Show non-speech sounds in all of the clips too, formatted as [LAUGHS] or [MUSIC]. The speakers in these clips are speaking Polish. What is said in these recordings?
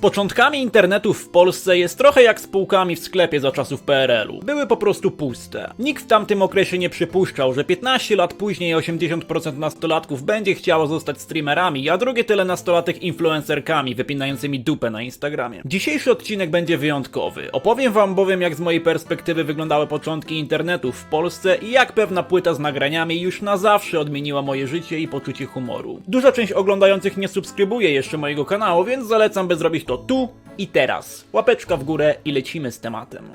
początkami internetu w Polsce jest trochę jak z półkami w sklepie za czasów PRL-u. Były po prostu puste. Nikt w tamtym okresie nie przypuszczał, że 15 lat później 80% nastolatków będzie chciało zostać streamerami, a drugie tyle nastolatek influencerkami wypinającymi dupę na Instagramie. Dzisiejszy odcinek będzie wyjątkowy. Opowiem wam bowiem jak z mojej perspektywy wyglądały początki internetu w Polsce i jak pewna płyta z nagraniami już na zawsze odmieniła moje życie i poczucie humoru. Duża część oglądających nie subskrybuje jeszcze mojego kanału, więc zalecam by zrobić to tu i teraz. Łapeczka w górę i lecimy z tematem.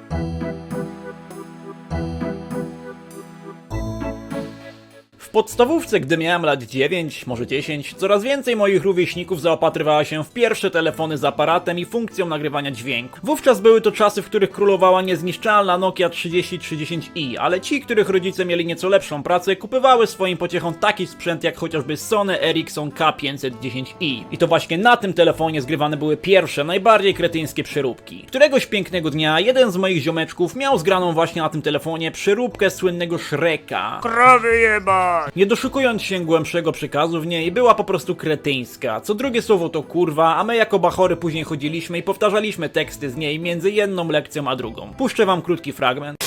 Podstawówce, gdy miałem lat 9, może 10, coraz więcej moich rówieśników zaopatrywała się w pierwsze telefony z aparatem i funkcją nagrywania dźwięku. Wówczas były to czasy, w których królowała niezniszczalna Nokia 3030i, ale ci, których rodzice mieli nieco lepszą pracę, kupywały swoim pociechom taki sprzęt jak chociażby Sony Ericsson K510i. I to właśnie na tym telefonie zgrywane były pierwsze, najbardziej kretyńskie przeróbki. Któregoś pięknego dnia jeden z moich ziomeczków miał zgraną właśnie na tym telefonie przeróbkę słynnego Shreka. Krowy jeba! Nie doszukując się głębszego przekazu w niej, była po prostu kretyńska. Co drugie słowo to kurwa, a my jako bachory później chodziliśmy i powtarzaliśmy teksty z niej między jedną lekcją a drugą. Puszczę wam krótki fragment.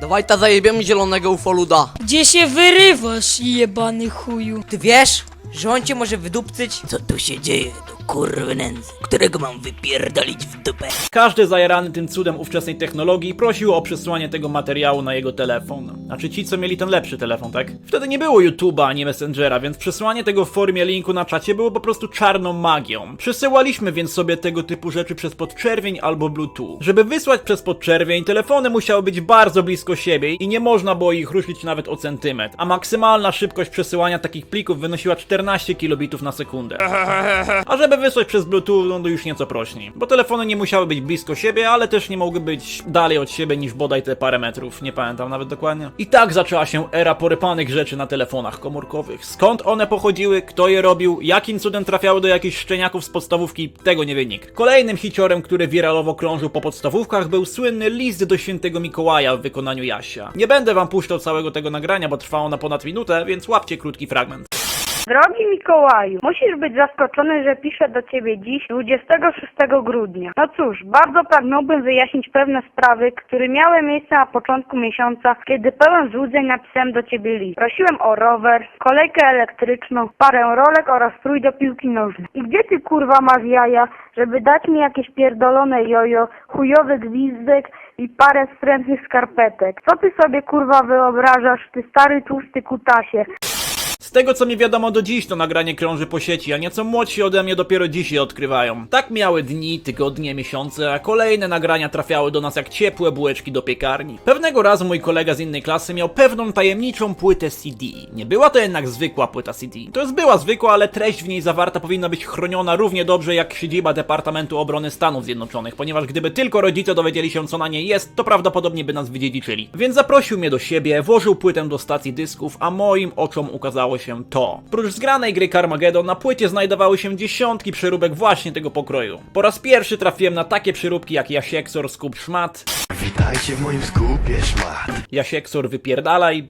Dawaj ta zajebiemy zielonego ufoluda. Gdzie się wyrywasz, jebany chuju? Ty wiesz, że on cię może wydupcyć? Co tu się dzieje, do kurwy nędzy, którego mam wypierdolić w dupę? Każdy zajarany tym cudem ówczesnej technologii prosił o przesłanie tego materiału na jego telefon. Znaczy ci, co mieli ten lepszy telefon, tak? Wtedy nie było YouTube'a ani Messengera, więc przesłanie tego w formie linku na czacie było po prostu czarną magią. Przesyłaliśmy więc sobie tego typu rzeczy przez podczerwień albo Bluetooth. Żeby wysłać przez podczerwień, telefony musiały być bardzo blisko siebie i nie można było ich ruszyć nawet o centymetr, a maksymalna szybkość przesyłania takich plików wynosiła 14 kilobitów na sekundę. A żeby wysłać przez Bluetooth, no to już nieco prośniej. Bo telefony nie musiały być blisko siebie, ale też nie mogły być dalej od siebie niż bodaj te parę metrów. Nie pamiętam nawet dokładnie. I tak zaczęła się era porypanych rzeczy na telefonach komórkowych. Skąd one pochodziły, kto je robił, jakim cudem trafiały do jakichś szczeniaków z podstawówki, tego nie wie nikt. Kolejnym hiciorem, który wiralowo krążył po podstawówkach, był słynny list do świętego Mikołaja w wykonaniu Jasia. Nie będę wam puszczał całego tego nagrania, bo trwało na ponad minutę, więc łapcie krótki fragment. Drogi Mikołaju, musisz być zaskoczony, że piszę do Ciebie dziś, 26 grudnia. No cóż, bardzo pragnąłbym wyjaśnić pewne sprawy, które miały miejsce na początku miesiąca, kiedy pełen złudzeń napisałem do Ciebie list. Prosiłem o rower, kolejkę elektryczną, parę rolek oraz strój do piłki nożnej. I gdzie Ty kurwa masz jaja, żeby dać mi jakieś pierdolone jojo, chujowy gwizdek i parę wstrętnych skarpetek? Co Ty sobie kurwa wyobrażasz, Ty stary tłusty kutasie? Z tego co mi wiadomo do dziś to nagranie krąży po sieci, a nieco młodsi ode mnie dopiero dziś je odkrywają. Tak miały dni, tygodnie, miesiące, a kolejne nagrania trafiały do nas jak ciepłe bułeczki do piekarni. Pewnego razu mój kolega z innej klasy miał pewną tajemniczą płytę CD. Nie była to jednak zwykła płyta CD. To jest była zwykła, ale treść w niej zawarta powinna być chroniona równie dobrze jak siedziba Departamentu Obrony Stanów Zjednoczonych, ponieważ gdyby tylko rodzice dowiedzieli się co na niej jest, to prawdopodobnie by nas wydziedziczyli. Więc zaprosił mnie do siebie, włożył płytę do stacji dysków, a moim oczom ukazało się to. Prócz zgranej gry Carmageddon na płycie znajdowały się dziesiątki przeróbek właśnie tego pokroju. Po raz pierwszy trafiłem na takie przeróbki jak Jasieksor Skup Szmat, Witajcie w moim skupie szmat. Jasieksor Wypierdalaj,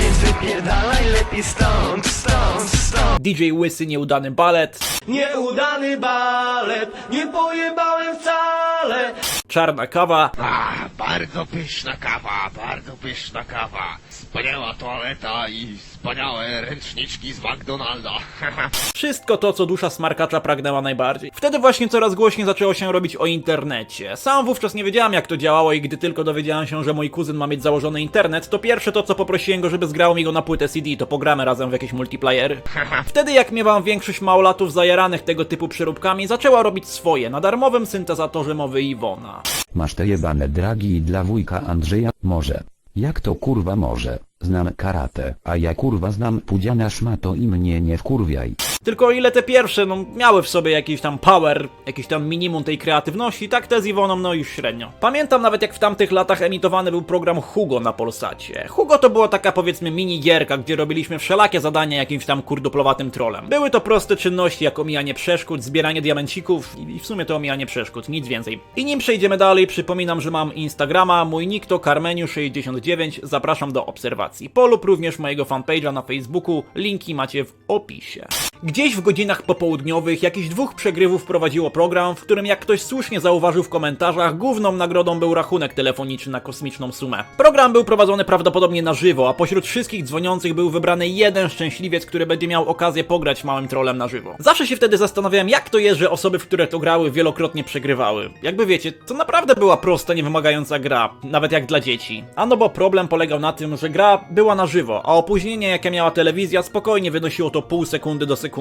Więc wypierdalaj lepiej stąd, stąd, stąd. DJ Łysy Nieudany Balet, Nieudany balet, nie pojebałem wcale. Czarna Kawa, A, bardzo pyszna kawa, bardzo pyszna kawa. Wspaniała toaleta i wspaniałe ręczniczki z McDonalda. [LAUGHS] Wszystko to, co dusza smarkacza pragnęła najbardziej. Wtedy właśnie coraz głośniej zaczęło się robić o internecie. Sam wówczas nie wiedziałem, jak to działało i gdy tylko dowiedziałem się, że mój kuzyn ma mieć założony internet, to pierwsze to, co poprosiłem go, żeby zgrał mi go na płytę CD, to pogramy razem w jakieś multiplayery. [LAUGHS] Wtedy, jak miewam większość małolatów zajaranych tego typu przeróbkami, zaczęła robić swoje na darmowym syntezatorze mowy Iwona. Masz te jebane dragi dla wujka Andrzeja, może. Jak to kurwa może? Znam karate, a ja kurwa znam pudziana szmato i mnie nie wkurwiaj. Tylko o ile te pierwsze, no, miały w sobie jakiś tam power, jakiś tam minimum tej kreatywności, tak te z Iwoną, no już średnio. Pamiętam nawet jak w tamtych latach emitowany był program Hugo na Polsacie. Hugo to była taka powiedzmy mini gierka, gdzie robiliśmy wszelakie zadania jakimś tam kurdoplowatym trolem. Były to proste czynności jak omijanie przeszkód, zbieranie diamencików i w sumie to omijanie przeszkód, nic więcej. I nim przejdziemy dalej, przypominam, że mam Instagrama, mój nick to Karmeniu69, zapraszam do obserwacji. Polub również mojego fanpage'a na Facebooku, linki macie w opisie. Gdzieś w godzinach popołudniowych jakiś dwóch przegrywów prowadziło program, w którym jak ktoś słusznie zauważył w komentarzach, główną nagrodą był rachunek telefoniczny na kosmiczną sumę. Program był prowadzony prawdopodobnie na żywo, a pośród wszystkich dzwoniących był wybrany jeden szczęśliwiec, który będzie miał okazję pograć małym trolem na żywo. Zawsze się wtedy zastanawiałem, jak to jest, że osoby, w które to grały, wielokrotnie przegrywały. Jakby wiecie, to naprawdę była prosta, niewymagająca gra, nawet jak dla dzieci. A no bo problem polegał na tym, że gra była na żywo, a opóźnienie, jakie miała telewizja, spokojnie wynosiło to pół sekundy do sekundy.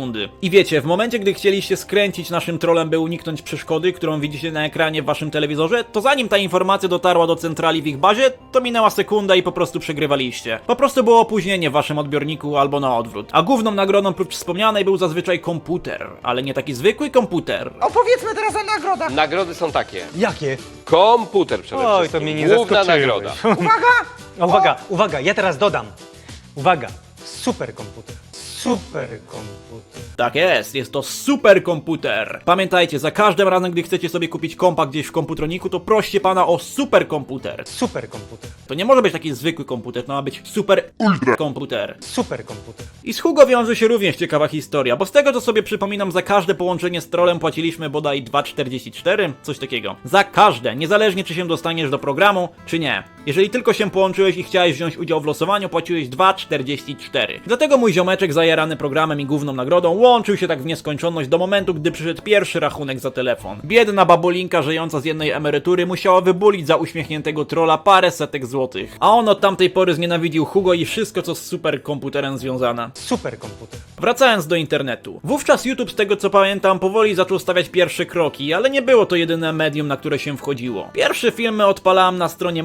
I wiecie, w momencie, gdy chcieliście skręcić naszym trolem, by uniknąć przeszkody, którą widzicie na ekranie w waszym telewizorze, to zanim ta informacja dotarła do centrali w ich bazie, to minęła sekunda i po prostu przegrywaliście. Po prostu było opóźnienie w waszym odbiorniku albo na odwrót. A główną nagrodą prócz wspomnianej był zazwyczaj komputer, ale nie taki zwykły komputer. Opowiedzmy teraz o nagrodach. Nagrody są takie. Jakie? Komputer przede Oj, wszystkim. to mnie nie Główna zaskoczyłeś. nagroda. [LAUGHS] Uwaga! Uwaga, uwaga, ja teraz dodam. Uwaga, superkomputer. Superkomputer. Tak jest, jest to superkomputer. Pamiętajcie, za każdym razem, gdy chcecie sobie kupić kompa gdzieś w komputroniku, to proście pana o superkomputer. Superkomputer. To nie może być taki zwykły komputer, to ma być super ultra komputer. Superkomputer. I z Hugo wiąże się również ciekawa historia, bo z tego co sobie przypominam, za każde połączenie z trolem płaciliśmy bodaj 2,44, coś takiego. Za każde, niezależnie czy się dostaniesz do programu, czy nie. Jeżeli tylko się połączyłeś i chciałeś wziąć udział w losowaniu, płaciłeś 2,44. Dlatego mój ziomeczek zajarany programem i główną nagrodą łączył się tak w nieskończoność do momentu, gdy przyszedł pierwszy rachunek za telefon. Biedna babulinka żyjąca z jednej emerytury musiała wybulić za uśmiechniętego trola parę setek złotych. A on od tamtej pory znienawidził Hugo i wszystko co z superkomputerem związane. Superkomputer. Wracając do internetu. Wówczas YouTube, z tego co pamiętam, powoli zaczął stawiać pierwsze kroki, ale nie było to jedyne medium, na które się wchodziło. Pierwsze filmy odpalałem na stronie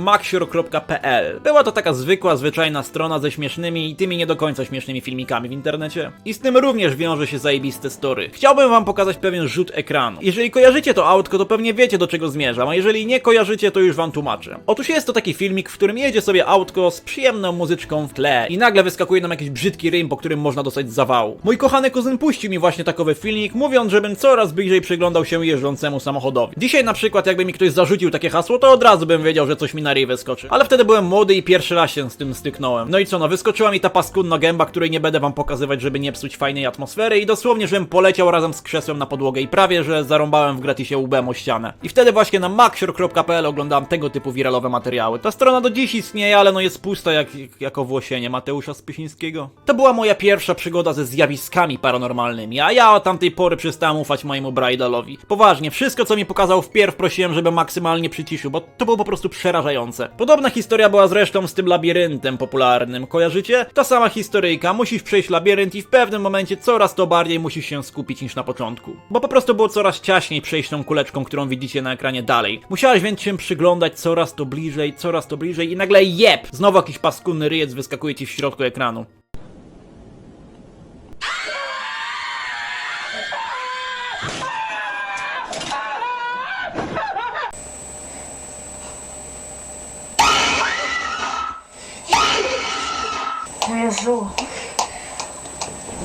Była to taka zwykła, zwyczajna strona ze śmiesznymi i tymi nie do końca śmiesznymi filmikami w internecie. I z tym również wiąże się zajebiste story. Chciałbym wam pokazać pewien rzut ekranu. Jeżeli kojarzycie to autko, to pewnie wiecie do czego zmierzam, a jeżeli nie kojarzycie, to już wam tłumaczę. Otóż jest to taki filmik, w którym jedzie sobie autko z przyjemną muzyczką w tle i nagle wyskakuje nam jakiś brzydki rym, po którym można dostać zawału. Mój kochany kuzyn puścił mi właśnie takowy filmik, mówiąc, żebym coraz bliżej przyglądał się jeżdżącemu samochodowi. Dzisiaj na przykład, jakby mi ktoś zarzucił takie hasło, to od razu bym wiedział, że coś mi na ryj wyskoczy. Ale wtedy byłem młody i pierwszy raz się z tym styknąłem. No i co, no wyskoczyła mi ta paskudna gęba, której nie będę wam pokazywać, żeby nie psuć fajnej atmosfery i dosłownie, żebym poleciał razem z krzesłem na podłogę i prawie, że zarąbałem w gratisie łbem o ścianę. I wtedy właśnie na maxior.pl oglądałem tego typu wiralowe materiały. Ta strona do dziś istnieje, ale no jest pusta jak, jak owłosienie Mateusza Spysińskiego. To była moja pierwsza przygoda ze zjawiskami paranormalnymi, a ja od tamtej pory przestałem ufać mojemu Bridalowi. Poważnie, wszystko co mi pokazał wpierw prosiłem, żeby maksymalnie przyciszył, bo to było po prostu przerażające. Podobna historia była zresztą z tym labiryntem popularnym, kojarzycie? Ta sama historyjka, musisz przejść labirynt i w pewnym momencie coraz to bardziej musisz się skupić niż na początku. Bo po prostu było coraz ciaśniej przejść tą kuleczką, którą widzicie na ekranie dalej. Musiałeś więc się przyglądać coraz to bliżej, coraz to bliżej i nagle jeb! Znowu jakiś paskudny ryjec wyskakuje ci w środku ekranu.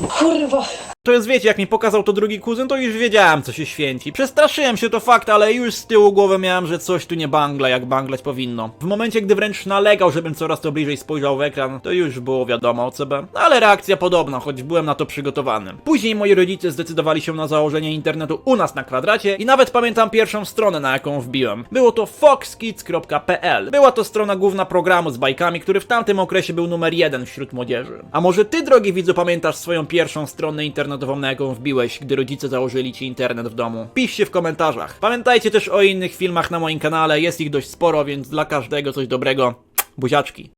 Kurwa. To jest, wiecie, jak mi pokazał to drugi kuzyn, to już wiedziałem, co się święci. Przestraszyłem się, to fakt, ale już z tyłu głowy miałem, że coś tu nie bangla, jak banglać powinno. W momencie, gdy wręcz nalegał, żebym coraz to bliżej spojrzał w ekran, to już było wiadomo o CB. No, ale reakcja podobna, choć byłem na to przygotowany. Później moi rodzice zdecydowali się na założenie internetu u nas na kwadracie i nawet pamiętam pierwszą stronę, na jaką wbiłem. Było to foxkids.pl. Była to strona główna programu z bajkami, który w tamtym okresie był numer jeden wśród młodzieży. A może ty, drogi widzu, pamiętasz swoją pierwszą stronę internetową, na jaką wbiłeś, gdy rodzice założyli ci internet w domu? Piszcie w komentarzach. Pamiętajcie też o innych filmach na moim kanale, jest ich dość sporo, więc dla każdego coś dobrego. Buziaczki.